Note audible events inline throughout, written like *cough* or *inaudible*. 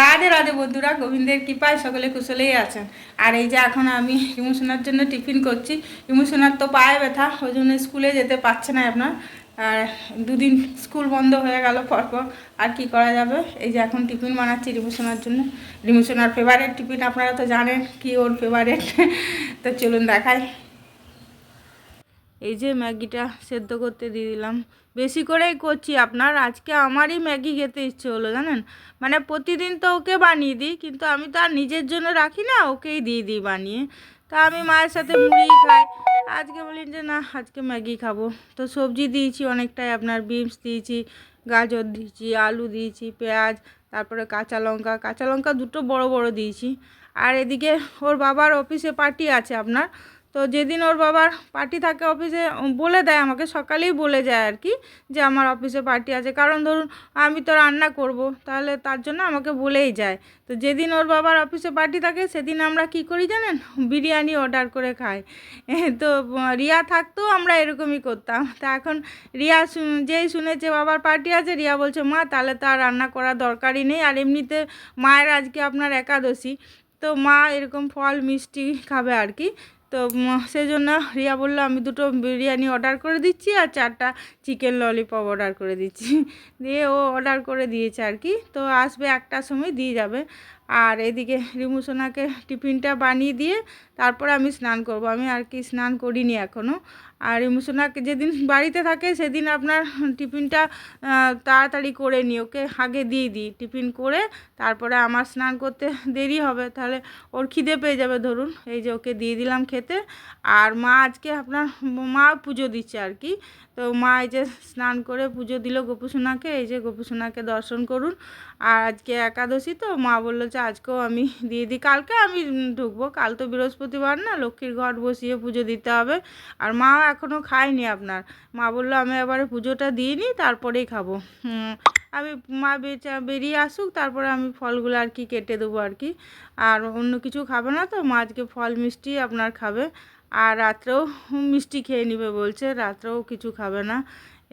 রাধে রাধে বন্ধুরা, গোবিন্দের কৃপায় সকলে কুশলেই আছেন। আর এই যে এখন আমি ইমোশনার জন্য টিফিন করছি। ইমোশনার তো পায়ে ব্যথা, ওই জন্য স্কুলে যেতে পারছে না আপনার আর দুদিন স্কুল বন্ধ হয়ে গেল, পরপর আর কি করা যাবে? এই যে এখন টিফিন বানাচ্ছি রিমোশনার জন্য। রিমোশনার ফেভারেট টিফিন, আপনারা তো জানেন কি ওর ফেভারেট তো চলুন দেখাই। এই যে ম্যাগিটা সেদ্ধ করতে দিয়ে দিলাম। বেশি করেই করছি। আপনার আজকে আমারই ম্যাগি খেতে ইচ্ছে হলো, জানেন? মানে প্রতিদিন তো ওকে বানিয়ে দিই, কিন্তু আমি তো আর নিজের জন্য রাখি না, ওকেই দিয়ে দিই বানিয়ে। তা আমি মায়ের সাথে মুড়ি খাই। আজকে বলি যে, না, আজকে ম্যাগি খাব। তো সবজি দিয়েছি অনেকটাই, আপনার বিনস দিয়েছি, গাজর দিয়েছি, আলু দিয়েছি, পেঁয়াজ, তারপরে কাঁচা লঙ্কা। কাঁচা লঙ্কা দুটো বড় বড় দিয়েছি। আর এদিকে ওর বাবার অফিসে পার্টি আছে আপনার। তো যেদিন ওর বাবার পার্টি থাকে অফিসে বলে দেয় আমাকে, সকালেই বলে যায় আর কি যে আমার অফিসে পার্টি আছে। কারণ ধরুন, আমি তো রান্না করব, তাহলে তার জন্য আমাকে বলেই যায়। তো যেদিন ওর বাবার অফিসে পার্টি থাকে, সেদিন আমরা কি করি জানেন? বিরিয়ানি অর্ডার করে খাই। তো রিয়া থাকতেও আমরা এরকমই করতাম। তা এখন রিয়া যেই শুনেছে বাবার পার্টি আছে, রিয়া বলছে, মা, তাহলে তো আর রান্না করার দরকারই নেই। আর এমনিতে মায়ের আজকে আপনার একাদশী। তো মা এরকম ফল, মিষ্টি খাবে আর কি। তো সেই জন্য রিয়া বলল, আমি দুটো বিরিয়ানি অর্ডার করে দিচ্ছি আর চারটা চিকেন ললিপপ অর্ডার করে দিচ্ছি। *laughs* দিয়ে ও অর্ডার করে দিয়েছে আর কি। তো আসবে একটার সময়, দিয়ে যাবে। আর এদিকে রিমু সোনাকে টিফিনটা বানিয়ে দিয়ে তারপরে আমি স্নান করব। আমি আর কি স্নান করিনি এখনও আর রিমু সোনাকে যেদিন বাড়িতে থাকে সেদিন আপনার টিফিনটা তাড়াতাড়ি করে নিই। ওকে আগে দিয়ে দিই টিফিন করে তারপরে আমার স্নান করতে দেরি হবে। তাহলে ওর খিদে পেয়ে যাবে ধরুন। এই যে ওকে দিয়ে দিলাম খেতে। আর মা আজকে আপনার, মা পুজো দিচ্ছে আর কি। তো মা এই যে স্নান করে পুজো দিল গোপুসোনাকে, এই যে গোপুসোনাকে দর্শন করুন। আর আজকে একাদশী তো, মা বলল যে আজকেও আমি দিয়ে দিই। কালকে আমি ঢুকবো, কাল তো বৃহস্পতিবার না, লক্ষ্মীর ঘট বসিয়ে পুজো দিতে হবে। আর মা এখনও খায়নি আপনার। মা বলল আমি এবারে পুজোটা দিয়ে নিই, তারপরেই খাব। আমি মা বেচা, বেরিয়ে আসুক, তারপরে আমি ফলগুলো আর কি কেটে দেবো আর কি। আর অন্য কিছু খাবে না তো, মা আজকে ফল মিষ্টি আপনার খাবে। আর রাত্রেও মিষ্টি খেয়ে নেবে বলছে, রাত্রেও কিছু খাবে না।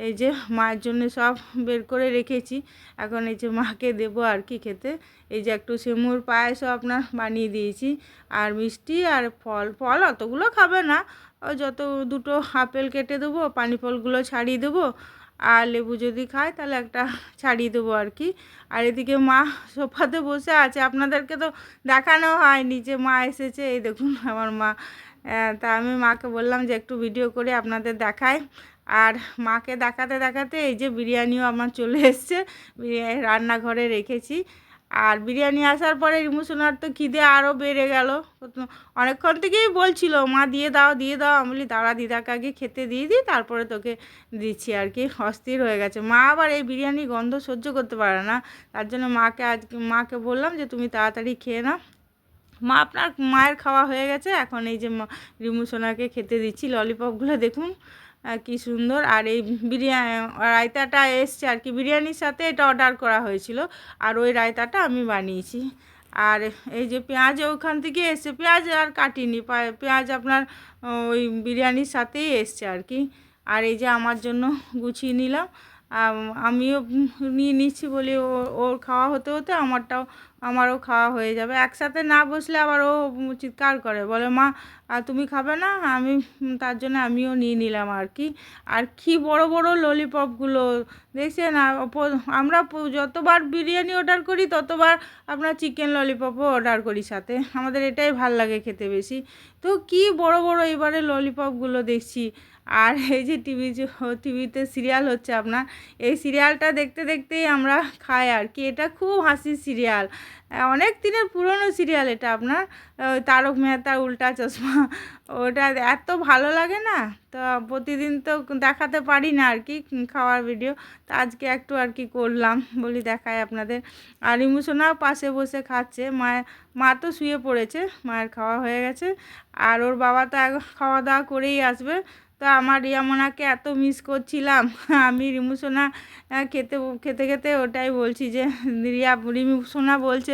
এই যে মায়ের জন্য সব বের করে রেখেছি, এখন এই যে মাকে দেবো আর কি খেতে। এই যে একটু সেমুর পায়েসও আপনার বানিয়ে দিয়েছি, আর মিষ্টি আর ফল। ফল অতগুলো খাবে না যত দুটো আপেল কেটে দেবো পানি ফলগুলো ছাড়িয়ে দেবো, আর লেবু যদি খায় তাহলে একটা ছাড়িয়ে দেবো আর কি। আর এদিকে মা সোফাতে বসে আছে, আপনাদেরকে তো দেখানো হয়নি যে মা এসেছে। এই দেখুন আমার মা তা আমি মাকে বললাম যে একটু ভিডিও করে আপনাদের দেখাই। আর মাকে দেখাতে দেখাতে এই যে বিরিয়ানিও আমার চলে এসছে, বিরিয়ানি রান্নাঘরে রেখেছি। আর বিরিয়ানি আসার পরে ইমোশনার তো খিদে আরও বেড়ে গেল। অনেকক্ষণ থেকেই বলছিল, মা, দিয়ে দাও দিয়ে দাও। আমি বলি, দাঁড়া, দিদাকে আগে খেতে দিয়ে দিই, তারপরে তোকে দিচ্ছি আর কি। অস্থির হয়ে গেছে। মা আবার এই বিরিয়ানি গন্ধ সহ্য করতে পারে না। তার জন্য মাকে আজকে মাকে বললাম যে, তুমি তাড়াতাড়ি খেয়ে নাও। মা আপনার মায়ের খাওয়া হয়ে গেছে, এখন এই যে রিমু সোনাকে খেতে দিচ্ছি, ললিপপগুলো দেখুন কি সুন্দর। আর এই বিরিয়ানি, রায়তাটা এসছে আর কি, বিরিয়ানির সাথে এটা অর্ডার করা হয়েছিল, আর ওই রায়তাটা আমি বানিয়েছি। আর এই যে পেঁয়াজ, ওখান থেকে এসছে, পেঁয়াজ আর কাটিনি পেঁয়াজ আপনার ওই বিরিয়ানির সাথেই এসছে আর কি। আর এই যে আমার জন্য গুছিয়ে নিলাম আমিও নিয়ে নিচ্ছি বলে ওর খাওয়া হতে হতে আমারটাও আমারও খাওয়া হয়ে যাবে। একসাথে না বসলে আবার ও চিৎকার করে, বলে, মা আর তুমি খাবে না? আমি, তার জন্য আমিও নিয়ে নিলাম আর কি। আর কি বড় বড় ললিপপগুলো দেখছেন? আমরা যতবার বিরিয়ানি অর্ডার করি, ততবার আপনার চিকেন ললিপপও অর্ডার করি সাথে। আমাদের এটাই ভালো লাগে খেতে বেশি। তো কি বড় বড় এবারে ললিপপগুলো দেখছি। আর এই যে টিভি টিভিতে সিরিয়াল হচ্ছে আপনার। এই সিরিয়ালটা দেখতে, দেখতেই আমরা খাই আর কি। এটা খুব হাসির সিরিয়াল অনেক দিনের পুরনো সিরিয়াল এটা আপনার তারক মেহতা, উল্টা চশমা, ওটা এত ভালো লাগে না? তো প্রতিদিন তো দেখাতে পারি না আর কি, খাওয়ার ভিডিও তো আজকে একটু আর কি করলাম, বলি দেখাই আপনাদের। আর ইমোশনাও পাশে বসে খাচ্ছে, মায়ের, মা তো শুয়ে পড়েছে, মায়ের খাওয়া হয়ে গেছে। আর ওর বাবা তো খাওয়া দাওয়া করেই আসবে তো আমার রিয়ামোনাকে এত মিস করছিলাম। আমি রিমু সোনা খেতে খেতে খেতে ওটাই বলছি যে, রিয়া, রিমু সোনা বলছে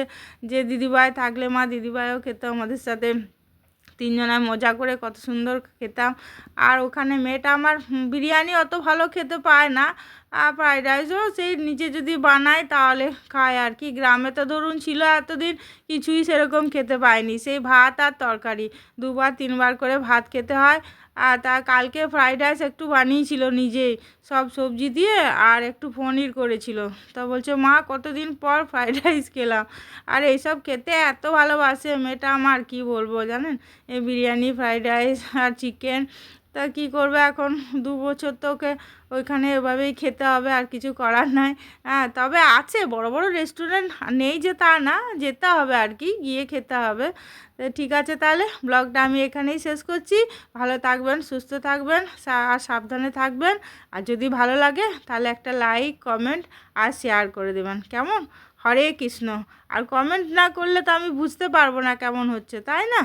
যে, দিদিভাই থাকলে মা দিদিভাইও খেত, আমাদের সাথে তিনজনায় মজা করে কত সুন্দর খেতাম। আর ওখানে মেয়েটা আমার বিরিয়ানি অত ভালো খেতে পায় না। ফ্রাইড রাইসও সেই নিজে যদি বানায় তাহলে খায় আর কি। গ্রামে তো ধরুন ছিল এতদিন কিছুই সেরকম খেতে পায়নি। সেই ভাত আর তরকারি দুবার তিনবার করে ভাত খেতে হয়। আর তা কালকে ফ্রাইড রাইস একটু বানিয়েছিল নিজেই। সব সবজি দিয়ে আর একটু পনির করেছিল। তা বলছে, মা, কতদিন পর ফ্রাইড রাইস খেলাম? আর এইসব খেতে এত ভালোবাসে মেয়েটা আমার, কি বলব জানেন? এই বিরিয়ানি ফ্রাইড রাইস আর চিকেন তা কি করবে এখন? দু বছর তো ওকে ওইখানে এভাবেই খেতে হবে, আর কিছু করার নাই। হ্যাঁ তবে আছে, বড় বড় রেস্টুরেন্ট নেই যে তা না, যেতে হবে আর কি, গিয়ে খেতে হবে। ঠিক আছে তাহলে ব্লগটা আমি এখানেই শেষ করছি। ভালো থাকবেন, সুস্থ থাকবেন আর সাবধানে থাকবেন। আর যদি ভালো লাগে, তাহলে একটা লাইক কমেন্ট আর শেয়ার করে দেবেন। কেমন? হরে কৃষ্ণ। আর কমেন্ট না করলে তো আমি বুঝতে পারব না কেমন হচ্ছে, তাই না?